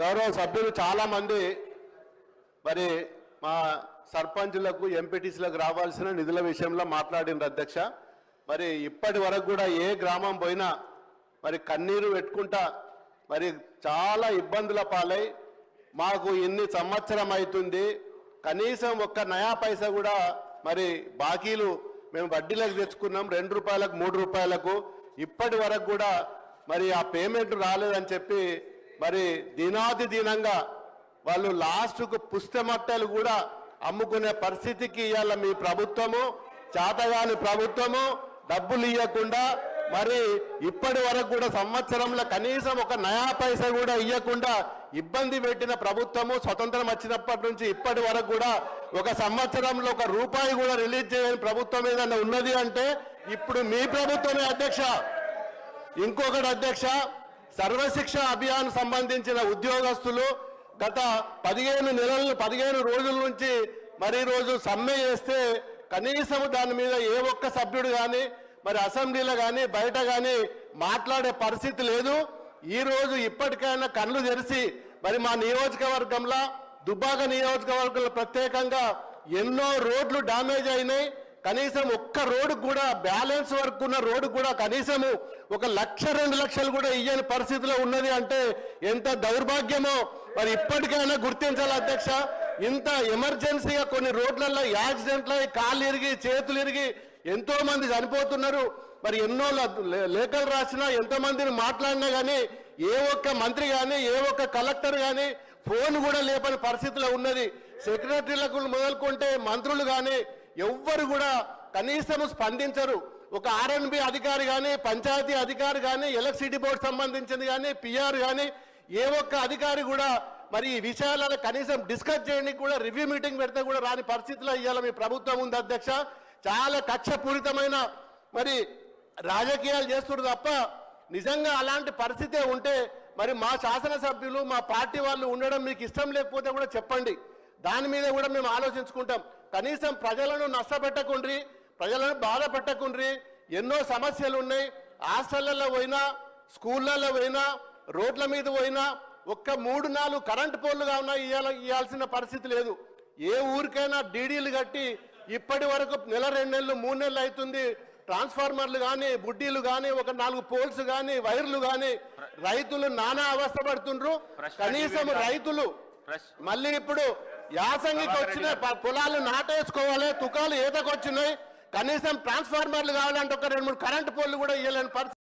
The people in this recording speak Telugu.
గౌరవ సభ్యులు చాలా మంది మరి మా సర్పంచులకు ఎంపీటీసీలకు రావాల్సిన నిధుల విషయంలో మాట్లాడిన అధ్యక్ష. మరి ఇప్పటి వరకు కూడా ఏ గ్రామం పోయినా మరి కన్నీరు పెట్టుకుంటా మరి చాలా ఇబ్బందుల పాలై మాకు ఇన్ని సంవత్సరం అవుతుంది కనీసం ఒక్క నయా పైసా కూడా మరి బాకీలు మేము వడ్డీలకు తెచ్చుకున్నాం. రెండు రూపాయలకు మూడు రూపాయలకు. ఇప్పటి వరకు కూడా మరి ఆ పేమెంట్ రాలేదని చెప్పి మరి దినాది దినంగా వాళ్ళు లాస్ట్కు పుస్తమట్టలు కూడా అమ్ముకునే పరిస్థితికి ఇవాళ మీ ప్రభుత్వము చేతగాని ప్రభుత్వము డబ్బులు ఇవ్వకుండా మరి ఇప్పటి వరకు కూడా సంవత్సరంలో కనీసం ఒక నయా పైసా కూడా ఇవ్వకుండా ఇబ్బంది పెట్టిన ప్రభుత్వము స్వతంత్రం వచ్చినప్పటి నుంచి ఇప్పటి వరకు కూడా ఒక సంవత్సరంలో ఒక రూపాయి కూడా రిలీజ్ చేయని ప్రభుత్వం ఏదైనా ఉన్నది అంటే ఇప్పుడు మీ ప్రభుత్వమే అధ్యక్ష. ఇంకొకటి అధ్యక్ష సర్వశిక్ష అభియాన్ సంబంధించిన ఉద్యోగస్తులు గత పదిహేను నెలలు పదిహేను రోజుల నుంచి మరి రోజు సమ్మె చేస్తే కనీసం దాని మీద ఏ ఒక్క సభ్యుడు కానీ మరి అసెంబ్లీలో కానీ బయట కానీ మాట్లాడే పరిస్థితి లేదు. ఈ రోజు ఇప్పటికైనా కళ్ళు తెరిచి మరి మా నియోజకవర్గంలో దుబ్బాక నియోజకవర్గంలో ప్రత్యేకంగా ఎన్నో రోడ్లు డ్యామేజ్ అయినాయి. కనీసం ఒక్క రోడ్డు కూడా బ్యాలెన్స్ వరకు ఉన్న రోడ్డు కూడా కనీసము ఒక లక్ష రెండు లక్షలు కూడా ఇయ్యని పరిస్థితిలో ఉన్నది అంటే ఎంత దౌర్భాగ్యమో. మరి ఇప్పటికైనా గుర్తించాలి అధ్యక్ష? ఇంత ఎమర్జెన్సీగా కొన్ని రోడ్లలో యాక్సిడెంట్లు అయి కాళ్ళు ఇరిగి చేతులు ఇరిగి ఎంతో మంది చనిపోతున్నారు. మరి ఎన్నో లే- లేఖలు రాసినా ఎంతో మందిని మాట్లాడినా కానీ ఏ ఒక్క మంత్రి కానీ ఏ ఒక్క కలెక్టర్ కానీ ఫోన్ కూడా లేపని పరిస్థితిలో ఉన్నది. సెక్రటరీలకు మొదలుకుంటే మంత్రులు కానీ ఎవ్వరు కూడా కనీసం స్పందించరు. ఒక ఆర్ఎన్బి అధికారి కానీ పంచాయతీ అధికారి కానీ ఎలక్ట్రిసిటీ బోర్డు సంబంధించింది కానీ పిఆర్ కానీ ఏ ఒక్క అధికారి కూడా మరి ఈ విషయాలను కనీసం డిస్కస్ చేయడానికి కూడా రివ్యూ మీటింగ్ పెడితే కూడా రాని పరిస్థితిలో ఇవాళ మీ ప్రభుత్వం ఉంది అధ్యక్ష. చాలా కక్షపూరితమైన మరి రాజకీయాలు చేస్తున్నారు తప్ప నిజంగా అలాంటి పరిస్థితే ఉంటే మరి మా శాసనసభ్యులు మా పార్టీ వాళ్ళు ఉండడం మీకు ఇష్టం లేకపోతే కూడా చెప్పండి. దాని మీద కూడా మేము ఆలోచించుకుంటాం. కనీసం ప్రజలను నష్టపెట్టకుండ్రి ప్రజలను బాధ పెట్టకుండ్రి ఎన్నో సమస్యలు ఉన్నాయి. హాస్టళ్ళలో పోయినా స్కూళ్ళల్లో పోయినా రోడ్ల మీద పోయినా ఒక్క మూడు నాలుగు కరెంటు పోల్లుగా ఉన్నా ఇవ్వాల ఇవ్వాల్సిన పరిస్థితి లేదు. ఏ ఊరికైనా డీడీలు కట్టి ఇప్పటి వరకు నెల రెండు నెలలు మూడు నెలలు అవుతుంది. ట్రాన్స్ఫార్మర్లు కానీ బుడ్డీలు కానీ ఒక నాలుగు పోల్స్ కానీ వైర్లు కానీ రైతులు నానా అవస్థ పడుతుండ్రు. కనీసం. రైతులు మళ్ళీ ఇప్పుడు యాసంగికి వచ్చిన పొలాలు నాటేసుకోవాలి తుకాలు ఈతకొచ్చినాయి కనీసం ట్రాన్స్ఫార్మర్లు కావాలంటే ఒక రెండు మూడు కరెంటు పోల్లు కూడా ఇవ్వలేని పరిస్థితి.